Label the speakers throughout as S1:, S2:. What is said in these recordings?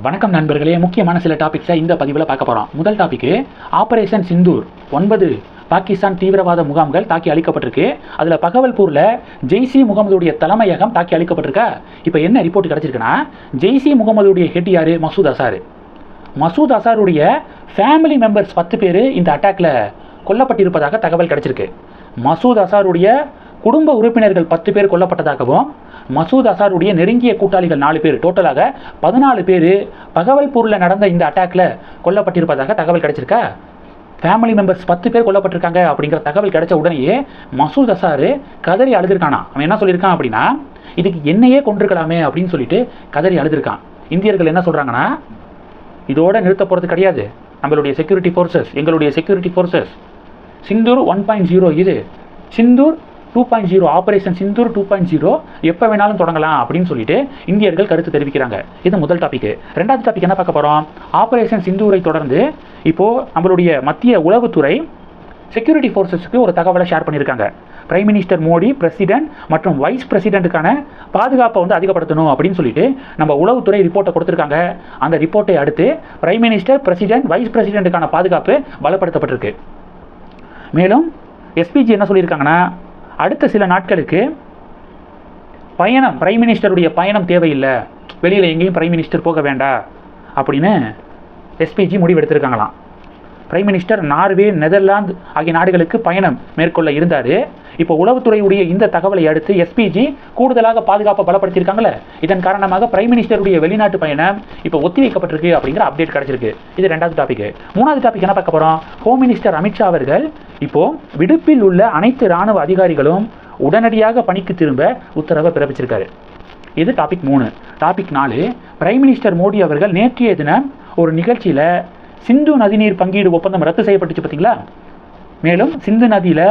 S1: வணக்கம் நண்பர்களே. முக்கியமான சில டாபிக்ஸை இந்த பதிவில் பார்க்க போகிறோம் முதல் டாபிக்கு ஆபரேஷன் சிந்தூர் ஒன்பது பாகிஸ்தான் தீவிரவாத முகாம்கள் தாக்கி அளிக்கப்பட்டிருக்கு அதில் பகவல்பூரில் ஜெய்சி முகமதுடைய தலைமையகம் தாக்கி அளிக்கப்பட்டிருக்கா இப்போ என்ன ரிப்போர்ட் கிடச்சிருக்குன்னா ஜெய்சி முகமதுடைய ஹெட் யார்? மசூத் அசார். மசூத் அசாருடைய ஃபேமிலி மெம்பர்ஸ் பத்து பேர் இந்த அட்டாக்ல கொல்லப்பட்டிருப்பதாக தகவல் கிடைச்சிருக்கு. மசூத் அசாருடைய குடும்ப உறுப்பினர்கள் பத்து பேர் கொல்லப்பட்டதாகவும் மசூத் அசாருடைய நெருங்கிய கூட்டாளிகள் நாலு பேர். டோட்டலாக பதினாலு பேர் பகவல்பூரில் நடந்த இந்த அட்டாக்ல கொல்லப்பட்டிருப்பதாக தகவல் கிடைச்சிருக்கா? ஃபேமிலி மெம்பர்ஸ் பத்து பேர் கொல்லப்பட்டிருக்காங்க அப்படிங்கிற தகவல் கிடைச்ச உடனேயே மசூத் அசாரு கதறி அழுதுருக்கானா? அவன் என்ன சொல்லியிருக்கான் அப்படின்னா இதுக்கு என்னையே கொண்டிருக்கலாமே அப்படின்னு சொல்லிட்டு கதறி அழுதுருக்கான். இந்தியர்கள் என்ன சொல்கிறாங்கன்னா இதோட நிறுத்த போகிறது கிடையாது. நம்மளுடைய செக்யூரிட்டி ஃபோர்ஸஸ் எங்களுடைய security forces Sindoor one point zero இது Sindoor two point zero operation Sindoor two point zero எப்போ வேணாலும் தொடங்கலாம் அப்படின்னு சொல்லிட்டு இந்தியர்கள் கருத்து தெரிவிக்கிறாங்க. இது முதல் டாபிக் ரெண்டாவது டாபிக் என்ன பார்க்க போகிறோம் ஆபரேஷன் சிந்தூரை தொடர்ந்து இப்போது நம்மளுடைய மத்திய உளவுத்துறை செக்யூரிட்டி ஃபோர்ஸஸ்க்கு ஒரு தகவலை ஷேர் பண்ணியிருக்காங்க. பிரைம் மினிஸ்டர் மோடி பிரசிடென்ட் மற்றும் வைஸ் பிரசிடென்ட்டுக்கான பாதுகாப்பை வந்து அதிகப்படுத்தணும் அப்படின்னு சொல்லிட்டு நம்ம உளவுத்துறை ரிப்போர்ட்டை கொடுத்துருக்காங்க. அந்த ரிப்போர்ட்டை அடுத்து பிரைம் மினிஸ்டர் பிரசிடென்ட் வைஸ் பிரசிடென்ட்டுக்கான பாதுகாப்பு பலப்படுத்தப்பட்டிருக்கு. மேலும் எஸ்பிஜி என்ன சொல்லியிருக்காங்கன்னா அடுத்த சில நாட்களுக்கு பயணம் பிரைம் மினிஸ்டருடைய பயணம் தேவையில்லை. வெளியில் எங்கேயும் பிரைம் மினிஸ்டர் போக வேண்டாம் அப்படின்னு எஸ்பிஜி முடிவெடுத்திருக்காங்களாம். பிரைம் மினிஸ்டர் நார்வே நெதர்லாந்து ஆகிய நாடுகளுக்கு பயணம் மேற்கொள்ள இருந்தார். இப்போ உளவுத்துறையுடைய இந்த தகவலை அடுத்து எஸ்பிஜி கூடுதலாக பாதுகாப்பை பலப்படுத்தியிருக்காங்களே இதன் காரணமாக பிரைம் மினிஸ்டருடைய வெளிநாட்டு பயணம் இப்போ ஒத்திவைக்கப்பட்டிருக்கு அப்படிங்கிற அப்டேட் கிடைச்சிருக்கு. இது ரெண்டாவது டாபிக் மூணாவது டாபிக் என்ன பார்க்க போகிறோம் ஹோம் மினிஸ்டர் அமித்ஷா அவர்கள் இப்போ விடுப்பில் உள்ள அனைத்து ராணுவ அதிகாரிகளும் உடனடியாக பணிக்கு திரும்ப உத்தரவை பிறப்பிச்சிருக்காரு. இது டாபிக் மூணு. டாபிக் நாலு பிரைம் மினிஸ்டர் மோடி அவர்கள் நேற்றைய தினம் ஒரு நிகழ்ச்சியில் சிந்து நதிநீர் பங்கீடு ஒப்பந்தம் ரத்து செய்யப்பட்டுச்சு பார்த்தீங்களா? மேலும் சிந்து நதியில்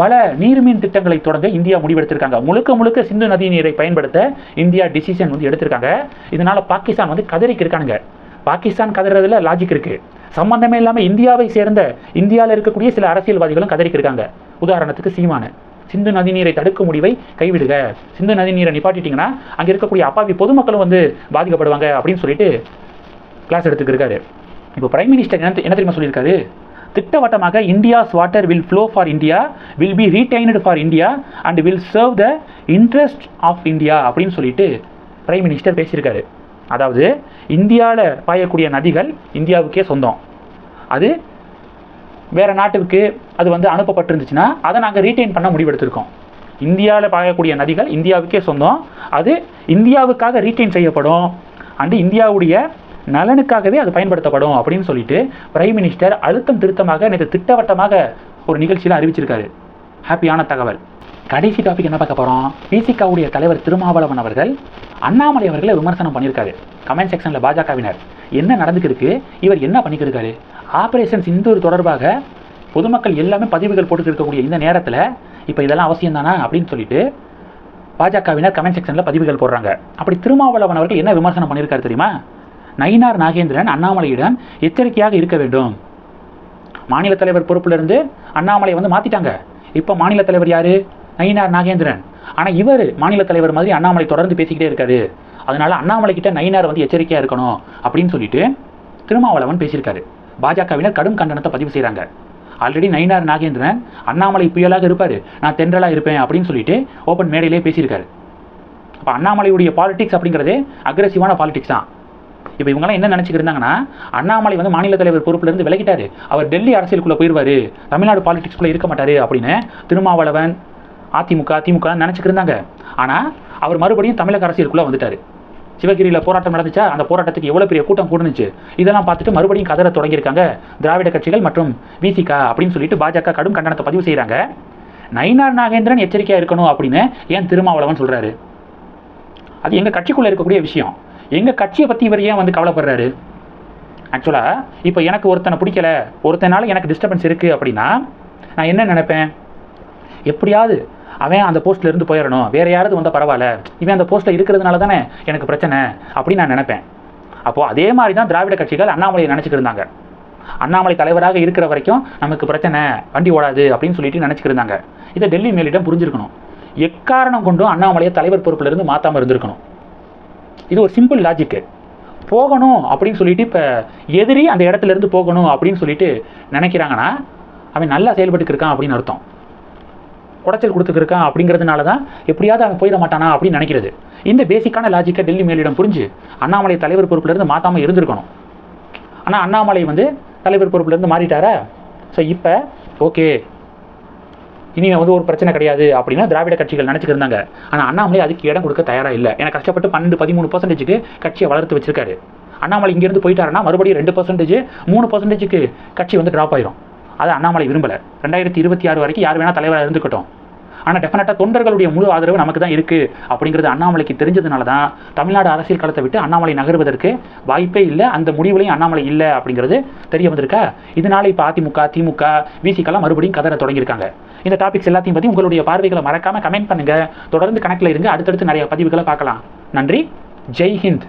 S1: பல நீர்மின் திட்டங்களை தொடங்க இந்தியா முடிவெடுத்திருக்காங்க. முழுக்க முழுக்க சிந்து நதி நீரை பயன்படுத்த இந்தியா டிசிஷன் வந்து எடுத்திருக்காங்க. இதனால பாகிஸ்தான் வந்து கதறிக்கு இருக்கானுங்க. பாகிஸ்தான் கதறதுல லாஜிக் இருக்கு. சம்பந்தமே இல்லாமல் இந்தியாவை சேர்ந்த இந்தியாவில் இருக்கக்கூடிய சில அரசியல்வாதிகளும் கதறிக்கு இருக்காங்க. உதாரணத்துக்கு சீமான. சிந்து நதி நீரை தடுக்கும் முடிவை கைவிடுக. சிந்து நதி நீரை நிப்பாட்டிட்டீங்கன்னா அங்கே இருக்கக்கூடிய அப்பாவி பொதுமக்களும் வந்து பாதிக்கப்படுவாங்க அப்படின்னு சொல்லிட்டு கிளாஸ் எடுத்துக்கிருக்காரு இப்போ பிரைம் மினிஸ்டர் என்ன என்ன தெரியுமா சொல்லியிருக்காரு? திட்டவட்டமாக India's water will flow for India will be retained for India and will serve the interest of India அப்படின்னு சொல்லிட்டு பிரைம் மினிஸ்டர் பேசியிருக்காரு. அதாவது இந்தியாவில் பாயக்கூடிய நதிகள் இந்தியாவுக்கே சொந்தம். அது வேற நாட்டுக்கு அது வந்து அனுப்பப்பட்டிருந்துச்சுன்னா அதை நாங்கள் ரீட்டைன் பண்ண முடிவெடுத்திருக்கோம். இந்தியாவில் பாயக்கூடிய நதிகள் இந்தியாவுக்கே சொந்தம். அது இந்தியாவுக்காக ரீட்டைன் செய்யப்படும். அண்டு இந்தியாவுடைய நலனுக்காகவே அது பயன்படுத்தப்படும் அப்படின்னு சொல்லிட்டு பிரைம் மினிஸ்டர் அழுத்தம் திருத்தமாக நேற்று திட்டவட்டமாக ஒரு நிகழ்ச்சியில் அறிவிச்சிருக்காரு. ஹாப்பியான தகவல். கடைசி டாபிக் என்ன பார்க்க போகிறோம் பிசிகாவுடைய தலைவர் திருமாவளவன் அவர்கள் அண்ணாமலை அவர்களை விமர்சனம் பண்ணியிருக்காரு. கமெண்ட் செக்ஷனில் பாஜகவினர். என்ன நடந்துக்கிருக்கு இவர் என்ன பண்ணிக்கிருக்காரு ஆப்ரேஷன் சிந்தூர் தொடர்பாக பொதுமக்கள் எல்லாமே பதிவுகள் போட்டுக்கிருக்கக்கூடிய இந்த நேரத்தில் இப்போ இதெல்லாம் அவசியம் தானா அப்படின்னு சொல்லிட்டு பாஜகவினர் கமெண்ட் செக்ஷனில் பதிவுகள் போடுறாங்க. அப்படி திருமாவளவன் அவர்கள் என்ன விமர்சனம் பண்ணியிருக்காரு தெரியுமா? நயினார் நாகேந்திரன் அண்ணாமலையிடம் எச்சரிக்கையாக இருக்க வேண்டும். மாநில தலைவர் பொறுப்பிலிருந்து அண்ணாமலை வந்து மாற்றிட்டாங்க இப்போ மாநில தலைவர் யார்? நயினார் நாகேந்திரன். ஆனால் இவர் மாநில தலைவர் மாதிரி அண்ணாமலை தொடர்ந்து பேசிக்கிட்டே இருக்காரு. அதனால அண்ணாமலை கிட்ட நயினார் வந்து எச்சரிக்கையாக இருக்கணும் அப்படின்னு சொல்லிட்டு திருமாவளவன் பேசியிருக்காரு. பாஜகவினர் கடும் கண்டனத்தை பதிவு செய்கிறாங்க ஆல்ரெடி நயினார் நாகேந்திரன் அண்ணாமலை புயலாக இருப்பார். நான் தென்றலாக இருப்பேன் அப்படின்னு சொல்லிட்டு ஓப்பன் மேடையிலே பேசியிருக்காரு. அப்போ அண்ணாமலையுடைய பாலிடிக்ஸ் அப்படிங்கிறதே அக்ரெசிவான பாலிடிக்ஸ் தான். இப்போ இவங்கெல்லாம் என்ன நினச்சிக்கிருந்தாங்கன்னா அண்ணாமலை வந்து மாநில தலைவர் பொறுப்பிலிருந்து விலகிட்டாரு. அவர் டெல்லி அரசியலுக்குள்ளே போயிடுவார் தமிழ்நாடு பாலிடிக்ஸ்குள்ளே இருக்க மாட்டார் அப்படின்னு திருமாவளவன் அதிமுக திமுக நினச்சிக்கிருந்தாங்க ஆனால் அவர் மறுபடியும் தமிழக அரசியலுக்குள்ளே வந்துட்டார். சிவகிரியில் போராட்டம் நடந்துச்சா? அந்த போராட்டத்துக்கு எவ்வளோ பெரிய கூட்டம் கூடுனுச்சு? இதெல்லாம் பார்த்துட்டு மறுபடியும் கதற தொடங்கியிருக்காங்க திராவிட கட்சிகள் மற்றும் விசிகா அப்படின்னு சொல்லிட்டு பாஜக கடும் கண்டனத்தை பதிவு செய்கிறாங்க நயினார் நாகேந்திரன் எச்சரிக்கையாக இருக்கணும் அப்படின்னு ஏன் திருமாவளவன் சொல்கிறாரு அது எங்கள் கட்சிக்குள்ளே இருக்கக்கூடிய விஷயம். எங்கள் கட்சியை பற்றி இவர் ஏன் வந்து கவலைப்படுறாரு? ஆக்சுவலாக இப்போ எனக்கு ஒருத்தனை பிடிக்கல ஒருத்தனால எனக்கு டிஸ்டர்பன்ஸ் இருக்குது அப்படின்னா நான் என்ன நினைப்பேன்? எப்படியாவது அவன் அந்த போஸ்ட்டில் இருந்து போயிடணும். வேறு யாராவது வந்தால் பரவாயில்ல. இவன் அந்த போஸ்ட்டில் இருக்கிறதுனால தானே எனக்கு பிரச்சனை அப்படின்னு நான் நினைப்பேன். அப்போது அதே மாதிரி தான் திராவிட கட்சிகள் அண்ணாமலையை நினச்சிக்கிருந்தாங்க அண்ணாமலை தலைவராக இருக்கிற வரைக்கும் நமக்கு பிரச்சனை வண்டி ஓடாது அப்படின்னு சொல்லிட்டு நினச்சிக்கிருந்தாங்க இதை டெல்லி மேலிடம் புரிஞ்சிருக்கணும். எக்காரணம் கொண்டும் அண்ணாமலையை தலைவர் பொறுப்பிலிருந்து மாற்றாமல் இருந்திருக்கணும். இது ஒரு சிம்பிள் லாஜிக்கு போகணும் அப்படின்னு சொல்லிட்டு இப்போ எதிரி அந்த இடத்துல இருந்து போகணும் அப்படின்னு சொல்லிட்டு நினைக்கிறாங்கன்னா அவன் நல்லா செயல்பட்டுக்கு இருக்கான் அப்படின்னு அர்த்தம். குடைச்சல் கொடுத்துருக்கான் அப்படிங்கிறதுனால தான் எப்படியாவது அவன் போயிட மாட்டானா அப்படின்னு நினைக்கிறது. இந்த பேசிக்கான லாஜிக்கை டெல்லி மேலிடம் புரிஞ்சு அண்ணாமலை தலைவர் பொறுப்புலேருந்து மாற்றாமல் இருந்திருக்கணும். ஆனால் அண்ணாமலை வந்து தலைவர் பொறுப்புலேருந்து மாறிட்டாரா? ஸோ இப்போ ஓகே இனி வந்து ஒரு பிரச்சனை கிடையாது அப்படின்னா திராவிட கட்சிகள் நினச்சிக்கிருந்தாங்க ஆனால் அண்ணாமலை அதுக்கு இடம் கொடுக்க தயாராக இல்லை. ஏன்னா கஷ்டப்பட்டு பன்னெண்டு பதிமூணு பர்சன்டேஜுக்கு கட்சியை வளர்த்து வச்சிருக்காரு. அண்ணாமலை இங்கேருந்து போயிட்டாருன்னா மறுபடியும் ரெண்டு பர்சன்டேஜ் மூணு பர்சன்டேஜுக்கு கட்சி வந்து ட்ராப் ஆயிரும். அதை அண்ணாமலை விரும்பலை. ரெண்டாயிரத்தி இருபத்தி ஆறு வரைக்கும் யார் வேணால் தலைவராக இருந்துக்கட்டும். ஆனால் டெஃபினட்டாக தொண்டர்களுடைய முழு ஆதரவு நமக்கு தான் இருக்குது அப்படிங்கிறது அண்ணாமலைக்கு தெரிஞ்சதுனால தான் தமிழ்நாடு அரசியல் களத்தை விட்டு அண்ணாமலை நகர்வதற்கு வாய்ப்பே இல்லை அந்த முடிவுலையும் அண்ணாமலை இல்லை அப்படிங்கிறது தெரிய வந்திருக்கா? இதனால இப்போ அதிமுக திமுக விசிக்கெல்லாம் மறுபடியும் கதற தொடங்கியிருக்காங்க. இந்த டாபிக்ஸ் எல்லாத்தையும் பற்றி உங்களுடைய பார்வைகளை மறக்காமல் கமெண்ட் பண்ணுங்கள் தொடர்ந்து கணக்கில் இருங்க. அடுத்தடுத்து நிறைய பதிவுகளை பார்க்கலாம். நன்றி. ஜெய் ஹிந்த்.